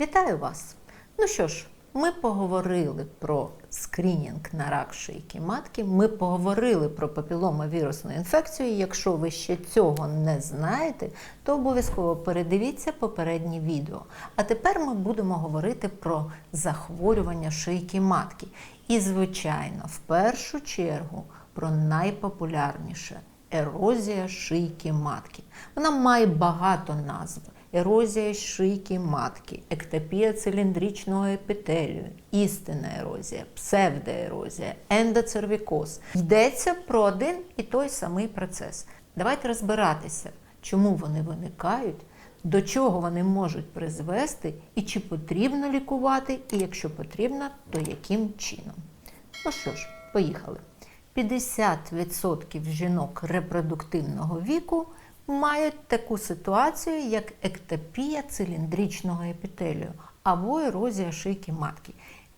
Вітаю вас! Ну що ж, ми поговорили про скринінг на рак шийки матки. Ми поговорили про папіломавірусну інфекцію. Якщо ви ще цього не знаєте, то обов'язково передивіться попереднє відео. А тепер ми будемо говорити про захворювання шийки матки. І, звичайно, в першу чергу про найпопулярніше ерозія шийки матки. Вона має багато назв. Ерозія шийки матки, ектопія циліндричного епітелію, істинна ерозія, псевдоерозія, ендоцервікоз. Йдеться про один і той самий процес. Давайте розбиратися, чому вони виникають, до чого вони можуть призвести, і чи потрібно лікувати, і якщо потрібно, то яким чином. Ну що ж, поїхали. 50% жінок репродуктивного віку мають таку ситуацію, як ектопія циліндричного епітелію або ерозія шийки матки.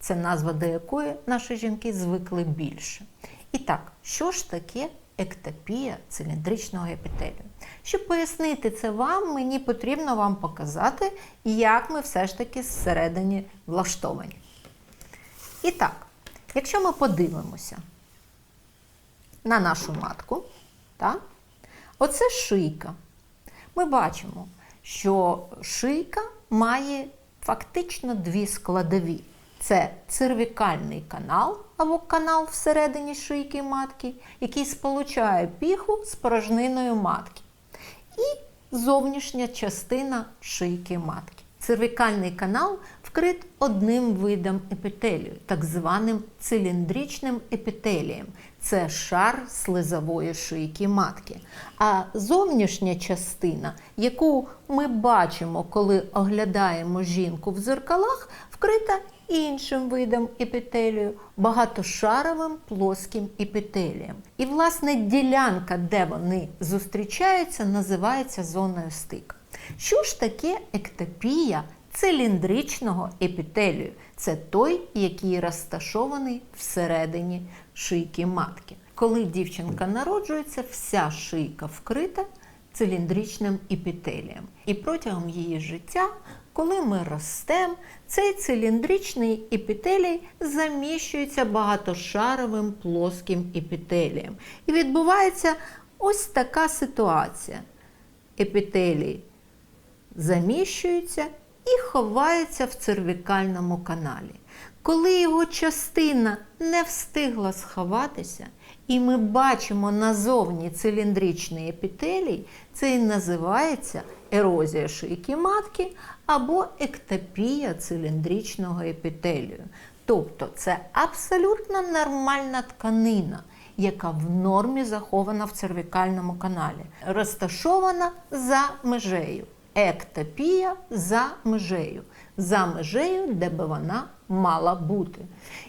Це назва до якої наші жінки звикли більше. І так, що ж таке ектопія циліндричного епітелію? Щоб пояснити це вам, мені потрібно вам показати, як ми все ж таки зсередині влаштовані. І так, якщо ми подивимося на нашу матку, так? Оце шийка. Ми бачимо, що шийка має фактично дві складові: це цервікальний канал або канал всередині шийки матки, який сполучає піху з порожниною матки, і зовнішня частина шийки матки. Цервікальний канал вкрит одним видом епітелію, так званим циліндричним епітелієм. Це шар слизової шийки матки. А зовнішня частина, яку ми бачимо, коли оглядаємо жінку в зеркалах, вкрита іншим видом епітелію, багатошаровим плоским епітелієм. І, власне, ділянка, де вони зустрічаються, називається зоною стику. Що ж таке ектопія циліндричного епітелію? Це той, який розташований всередині шийки матки. Коли дівчинка народжується, вся шийка вкрита циліндричним епітелієм. І протягом її життя, коли ми ростемо, цей циліндричний епітелій заміщується багатошаровим плоским епітелієм. І відбувається ось така ситуація. Епітелій заміщується і ховається в цервікальному каналі. Коли його частина не встигла сховатися, і ми бачимо назовні циліндричний епітелій, це і називається ерозія шийки матки або ектопія циліндричного епітелію. Тобто це абсолютно нормальна тканина, яка в нормі захована в цервікальному каналі, розташована за межею. Ектопія за межею, за межею, де би вона мала бути.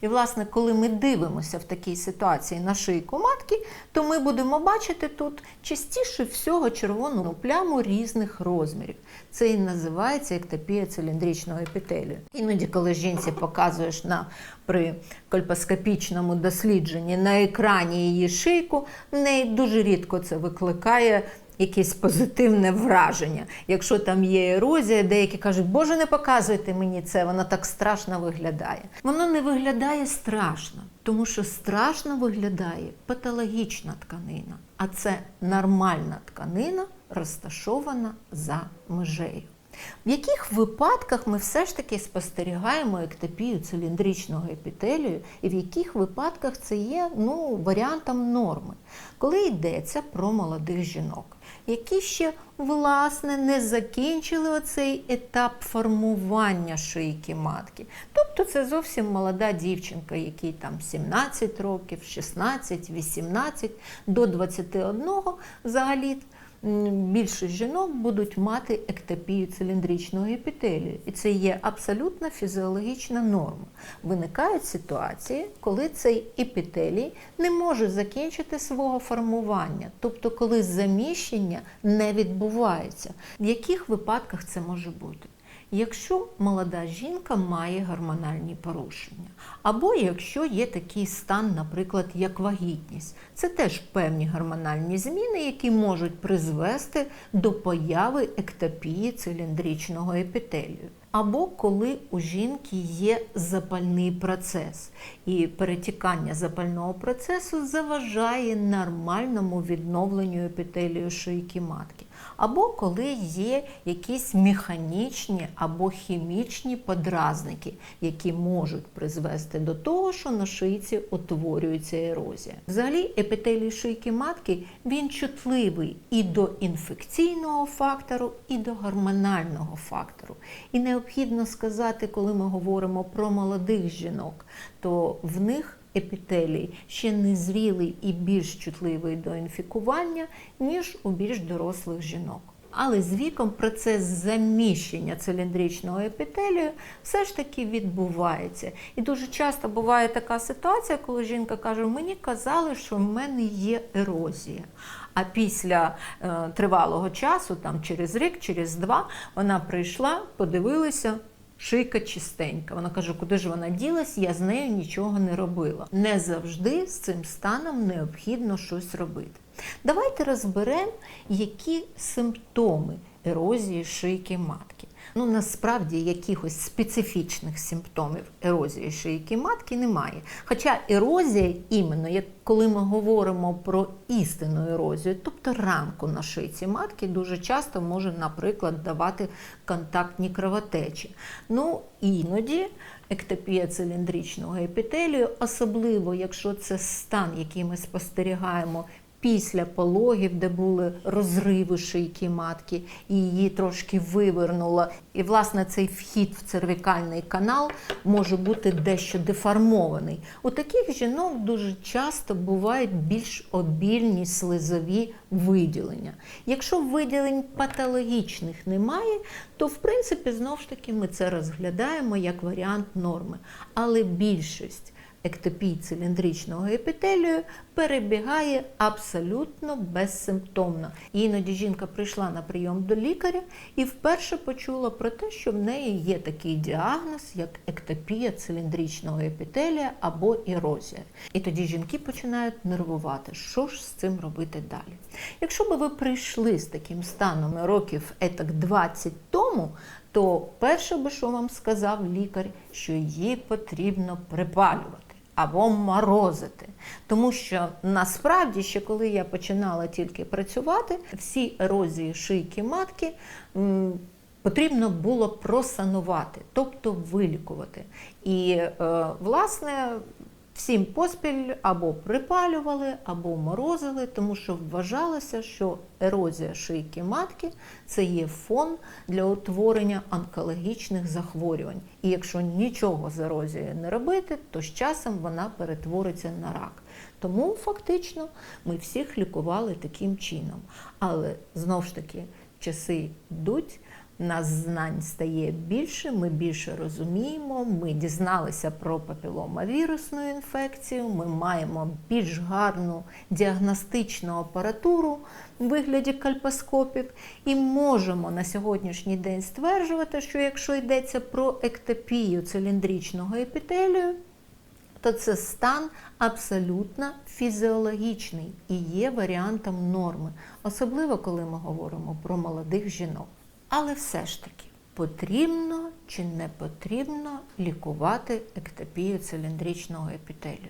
І, власне, коли ми дивимося в такій ситуації на шийку матки, то ми будемо бачити тут частіше всього червону пляму різних розмірів. Це і називається ектопія циліндричного епітелію. Іноді, коли жінці показуєш на при кольпоскопічному дослідженні на екрані її шийку, в неї дуже рідко це викликає якесь позитивне враження. Якщо там є ерозія, деякі кажуть, Боже, не показуйте мені це, воно так страшно виглядає. Воно не виглядає страшно, тому що страшно виглядає патологічна тканина, а це нормальна тканина, розташована за межею. В яких випадках ми все ж таки спостерігаємо ектопію циліндричного епітелію, і в яких випадках це є ну, варіантом норми, коли йдеться про молодих жінок, які ще власне не закінчили оцей етап формування шийки матки. Тобто це зовсім молода дівчинка, якій там 17 років, 16, 18, до 21 взагалі більшість жінок будуть мати ектопію циліндричного епітелію. І це є абсолютно фізіологічна норма. Виникають ситуації, коли цей епітелій не може закінчити свого формування, тобто коли заміщення не відбувається. В яких випадках це може бути? Якщо молода жінка має гормональні порушення, Або якщо є такий стан, наприклад, як вагітність, це теж певні гормональні зміни, які можуть призвести до появи ектопії циліндричного епітелію. Або коли у жінки є запальний процес, і перетікання запального процесу заважає нормальному відновленню епітелію шийки матки, або коли є якісь механічні або хімічні подразники, які можуть призвести до того, що на шийці утворюється ерозія. Взагалі, епітелій шийки матки він чутливий і до інфекційного фактору, і до гормонального фактору. І необхідно сказати, коли ми говоримо про молодих жінок, то в них епітелій ще не зрілий і більш чутливий до інфікування, ніж у більш дорослих жінок. Але з віком процес заміщення циліндричного епітелію все ж таки відбувається. І дуже часто буває така ситуація, коли жінка каже: мені казали, що в мене є ерозія. А після е, тривалого часу, там через рік, через два, вона прийшла, подивилася. Шийка чистенька. Вона каже, куди ж вона ділась, я з нею нічого не робила. Не завжди з цим станом необхідно щось робити. Давайте розберемо, які симптоми ерозії шийки матки. Ну, насправді якихось специфічних симптомів ерозії шийки матки немає. Хоча ерозія, іменно як коли ми говоримо про істинну ерозію, тобто рамку на шийці матки, дуже часто може, наприклад, давати контактні кровотечі. Ну, іноді ектопія циліндричного епітелію, особливо якщо це стан, який ми спостерігаємо після пологів, де були розриви шийки матки, і її трошки вивернуло. І, власне, цей вхід в цервікальний канал може бути дещо деформований. У таких жінок дуже часто бувають більш обільні слизові виділення. Якщо виділень патологічних немає, то в принципі знову ж таки ми це розглядаємо як варіант норми. Але більшість ектопій циліндричного епітелію перебігає абсолютно безсимптомно. Іноді жінка прийшла на прийом до лікаря і вперше почула про те, що в неї є такий діагноз, як ектопія циліндричного епітелія або ерозія. І тоді жінки починають нервувати, що ж з цим робити далі. Якщо би ви прийшли з таким станом років етак 20 тому, то перше би, що вам сказав лікар, що її потрібно припалювати або морозити. Тому що насправді, ще коли я починала тільки працювати, всі ерозії шийки матки. Потрібно було просанувати, тобто вилікувати. І, е, власне, всім поспіль або припалювали, або морозили, тому що вважалося, що ерозія шийки матки це є фон для утворення онкологічних захворювань. І якщо нічого з ерозією не робити, то з часом вона перетвориться на рак. Тому фактично ми всіх лікували таким чином. Але знову ж таки часи йдуть. Нас знань стає більше, ми більше розуміємо, ми дізналися про папіломавірусну інфекцію, ми маємо більш гарну діагностичну апаратуру в вигляді кальпоскопів і можемо на сьогоднішній день стверджувати, що якщо йдеться про ектопію циліндричного епітелію, то це стан абсолютно фізіологічний і є варіантом норми, особливо коли ми говоримо про молодих жінок. Але все ж таки, потрібно чи не потрібно лікувати ектопію циліндричного епітелію?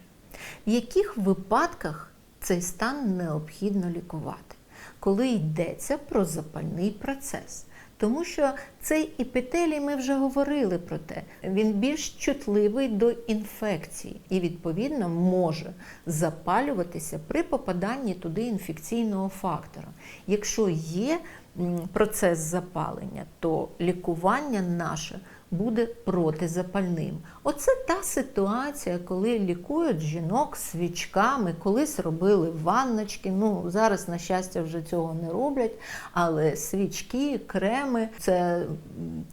В яких випадках цей стан необхідно лікувати? Коли йдеться про запальний процес? Тому що цей епітелій, ми вже говорили про те, він більш чутливий до інфекції і, відповідно, може запалюватися при попаданні туди інфекційного фактора. Якщо є процес запалення, то лікування наше буде протизапальним. Оце та ситуація, коли лікують жінок свічками, колись робили ванночки. Ну зараз, на щастя, вже цього не роблять. Але свічки, креми це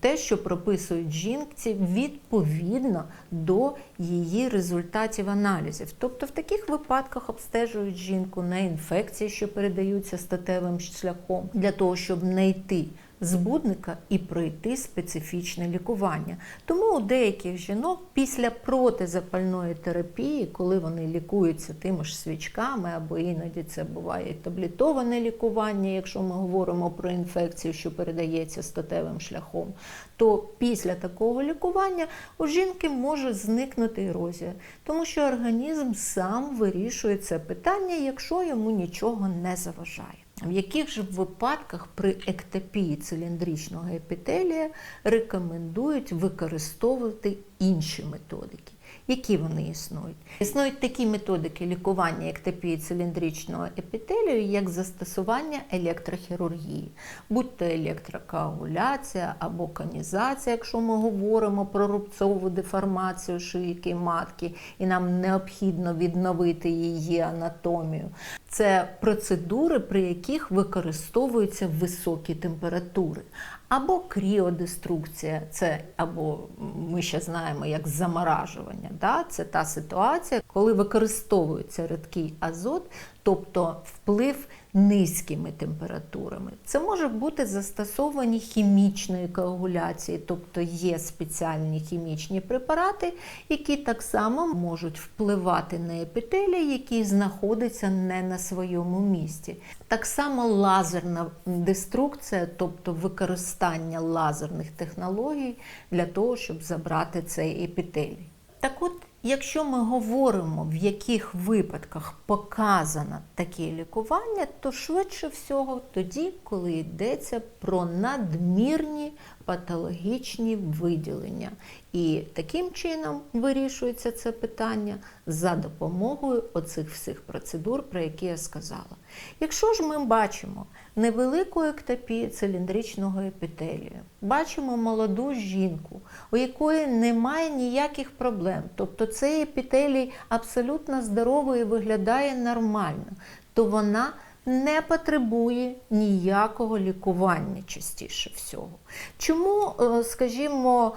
те, що прописують жінці відповідно до її результатів аналізів. Тобто, в таких випадках обстежують жінку на інфекції, що передаються статевим шляхом, для того, щоб знайти збудника і пройти специфічне лікування. Тому у деяких жінок після протизапальної терапії, коли вони лікуються тими ж свічками, або іноді це буває таблітоване лікування, якщо ми говоримо про інфекцію, що передається статевим шляхом, то після такого лікування у жінки може зникнути ерозія, тому що організм сам вирішує це питання, якщо йому нічого не заважає. В яких же випадках при ектопії циліндричного епітелія рекомендують використовувати інші методики? Які вони існують? Існують такі методики лікування ектопії циліндричного епітелію, як застосування електрохірургії, будь то електрокоагуляція або конізація, якщо ми говоримо про рубцову деформацію шийки матки, і нам необхідно відновити її анатомію. Це процедури, при яких використовуються високі температури. Або кріодеструкція, це або ми ще знаємо як заморажування. Да? Це та ситуація, коли використовується рідкий азот, тобто вплив низькими температурами. Це може бути застосовані хімічної коагуляції, тобто є спеціальні хімічні препарати, які так само можуть впливати на епітелій, який знаходиться не на своєму місці. Так само лазерна деструкція, тобто використання лазерних технологій для того, щоб забрати цей епітелій. Так от, якщо ми говоримо, в яких випадках показано таке лікування, то швидше всього тоді, коли йдеться про надмірні патологічні виділення. І таким чином вирішується це питання за допомогою оцих всіх процедур, про які я сказала. Якщо ж ми бачимо невелику ектопію циліндричного епітелію, бачимо молоду жінку, у якої немає ніяких проблем, тобто цей епітелій абсолютно здоровий і виглядає нормально, то вона не потребує ніякого лікування частіше всього. Чому, е, скажімо,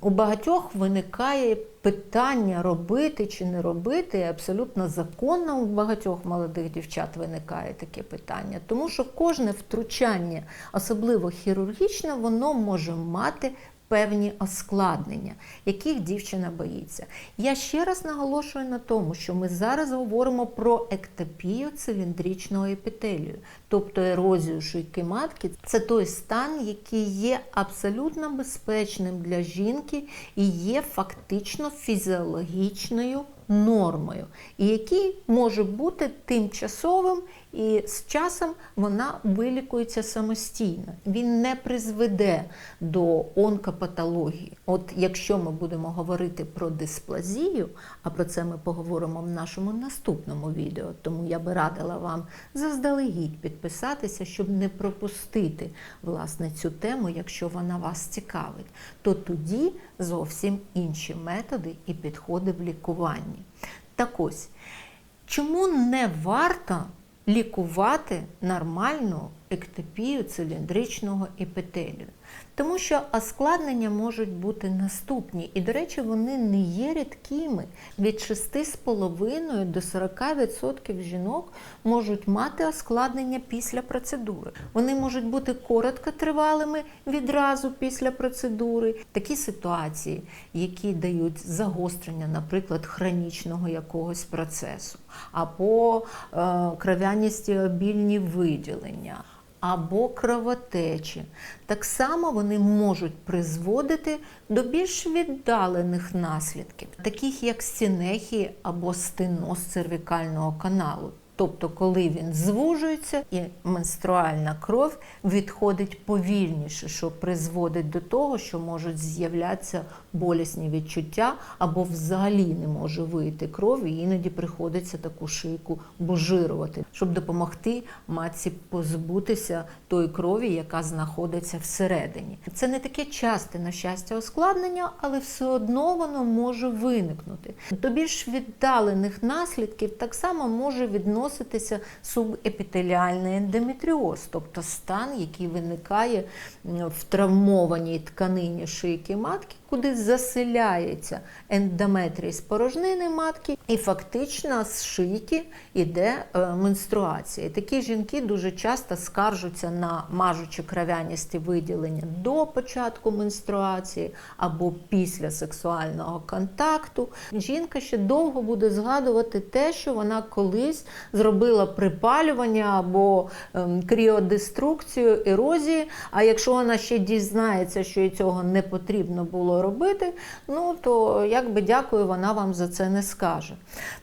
у багатьох виникає питання робити чи не робити, абсолютно законно у багатьох молодих дівчат виникає таке питання, тому що кожне втручання, особливо хірургічне, воно може мати певні оскладнення, яких дівчина боїться. Я ще раз наголошую на тому, що ми зараз говоримо про ектопію циліндричного епітелію, тобто ерозію шийки матки. Це той стан, який є абсолютно безпечним для жінки і є фактично фізіологічною нормою, і який може бути тимчасовим, і з часом вона вилікується самостійно. Він не призведе до онкопатології. От якщо ми будемо говорити про дисплазію, а про це ми поговоримо в нашому наступному відео, тому я би радила вам заздалегідь підписатися, щоб не пропустити власне цю тему, якщо вона вас цікавить, то тоді зовсім інші методи і підходи в лікуванні. Так ось, чому не варто лікувати нормальну ектопію циліндричного епітелію? Тому що оскладнення можуть бути наступні. І, до речі, вони не є рідкими. Від 6,5 до 40% жінок можуть мати оскладнення після процедури. Вони можуть бути короткотривалими відразу після процедури. Такі ситуації, які дають загострення, наприклад, хронічного якогось процесу, або е, кров'яністі обільні виділення або кровотечі. Так само вони можуть призводити до більш віддалених наслідків, таких як стінехії або стеноз цервікального каналу. Тобто, коли він звужується і менструальна кров відходить повільніше, що призводить до того, що можуть з'являтися болісні відчуття, або взагалі не може вийти кров, і іноді приходиться таку шийку бужирувати, щоб допомогти матці позбутися тої крові, яка знаходиться всередині. Це не таке часте, на щастя, ускладнення, але все одно воно може виникнути. До більш віддалених наслідків так само може відноситися субепітеліальний ендометріоз, тобто стан, який виникає в травмованій тканині шийки матки, куди заселяється ендометрій з порожнини матки, і фактично з шийки йде е, менструація. І такі жінки дуже часто скаржуться на мажучі кров'яністі виділення до початку менструації або після сексуального контакту. Жінка ще довго буде згадувати те, що вона колись зробила припалювання або ем, кріодеструкцію, ерозії. А якщо вона ще дізнається, що їй цього не потрібно було робити, ну то якби дякую, вона вам за це не скаже.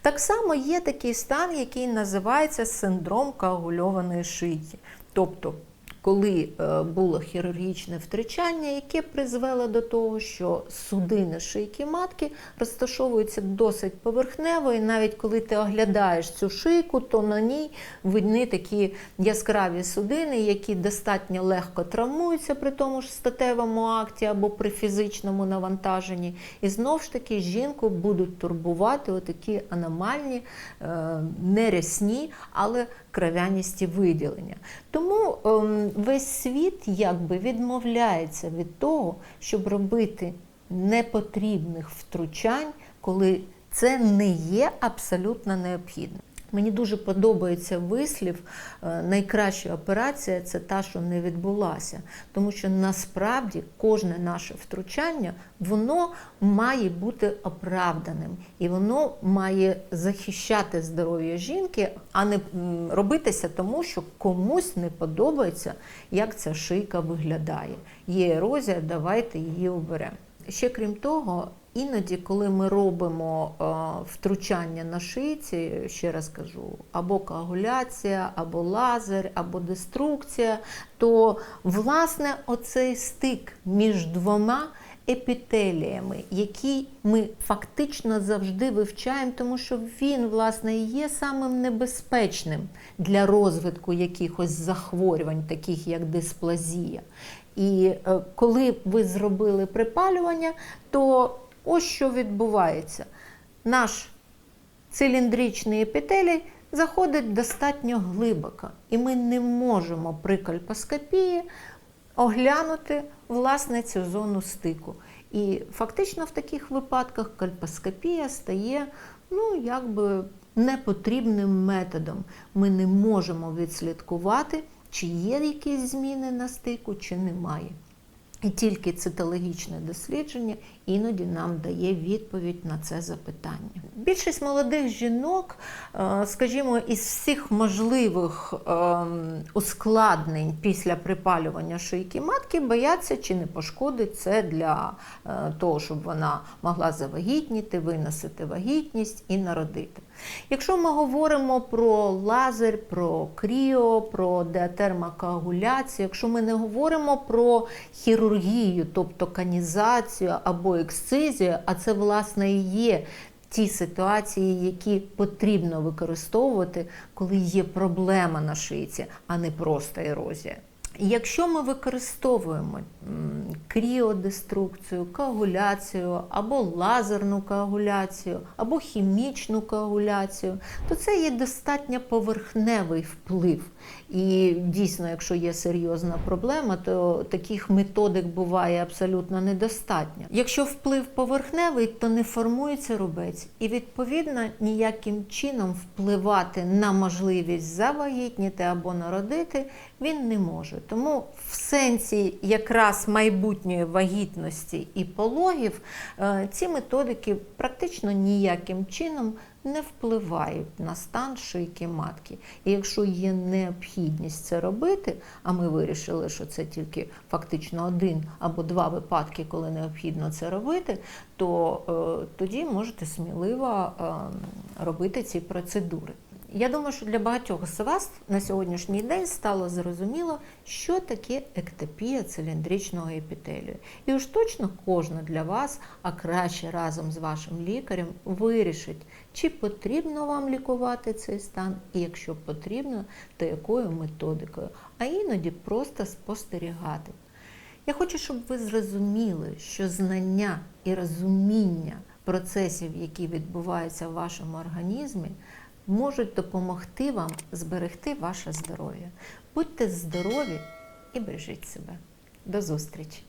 Так само є такий стан, який називається синдром коагульованої шиї. Тобто коли е, було хірургічне втручання, яке призвело до того, що судини шийки матки розташовуються досить поверхнево, і навіть коли ти оглядаєш цю шийку, то на ній видні такі яскраві судини, які достатньо легко травмуються при тому ж статевому акті або при фізичному навантаженні. І знову ж таки жінку будуть турбувати отакі аномальні, е, нерясні, але кров'яністі виділення. Тому ем, весь світ якби відмовляється від того, щоб робити непотрібних втручань, коли це не є абсолютно необхідним. Мені дуже подобається вислів. е, Найкраща операція це та, що не відбулася. Тому що насправді кожне наше втручання воно має бути оправданим і воно має захищати здоров'я жінки, а не робитися тому, що комусь не подобається, як ця шийка виглядає. Є ерозія, давайте її оберемо. Ще крім того, іноді, коли ми робимо е, втручання на шийці, ще раз кажу, або коагуляція, або лазер, або деструкція, то власне оцей стик між двома епітеліями, які ми фактично завжди вивчаємо, тому що він, власне, є самим небезпечним для розвитку якихось захворювань, таких як дисплазія. І е, коли ви зробили припалювання, то ось що відбувається. Наш циліндричний епітелій заходить достатньо глибоко, і ми не можемо при кальпоскопії оглянути власне цю зону стику. І фактично в таких випадках кальпоскопія стає ну, якби непотрібним методом. Ми не можемо відслідкувати, чи є якісь зміни на стику, чи немає. І тільки цитологічне дослідження іноді нам дає відповідь на це запитання. Більшість молодих жінок, е, скажімо, із всіх можливих ем, ускладнень після припалювання шийки матки бояться, чи не пошкодить це для е, того, щоб вона могла завагітніти, виносити вагітність і народити. Якщо ми говоримо про лазер, про кріо, про деатермокоагуляцію, якщо ми не говоримо про хірургію, тобто канізацію або ексцизію, а це власне і є ті ситуації, які потрібно використовувати, коли є проблема на шийці, а не просто ерозія. Якщо ми використовуємо кріодеструкцію, коагуляцію або лазерну коагуляцію, або хімічну коагуляцію, то це є достатньо поверхневий вплив. І дійсно, якщо є серйозна проблема, то таких методик буває абсолютно недостатньо. Якщо вплив поверхневий, то не формується рубець, і відповідно ніяким чином впливати на можливість завагітніти або народити він не може. Тому в сенсі якраз майбутньої вагітності і пологів е, ці методики практично ніяким чином не впливають на стан шийки матки. І якщо є необхідність це робити, а ми вирішили, що це тільки фактично один або два випадки, коли необхідно це робити, то е, тоді можете сміливо е, робити ці процедури. Я думаю, що для багатьох з вас на сьогоднішній день стало зрозуміло, що таке ектопія циліндричного епітелію. І уж точно кожна для вас, а краще разом з вашим лікарем, вирішить, чи потрібно вам лікувати цей стан, і якщо потрібно, то якою методикою, а іноді просто спостерігати. Я хочу, щоб ви зрозуміли, що знання і розуміння процесів, які відбуваються в вашому організмі, можуть допомогти вам зберегти ваше здоров'я. Будьте здорові і бережіть себе. До зустрічі!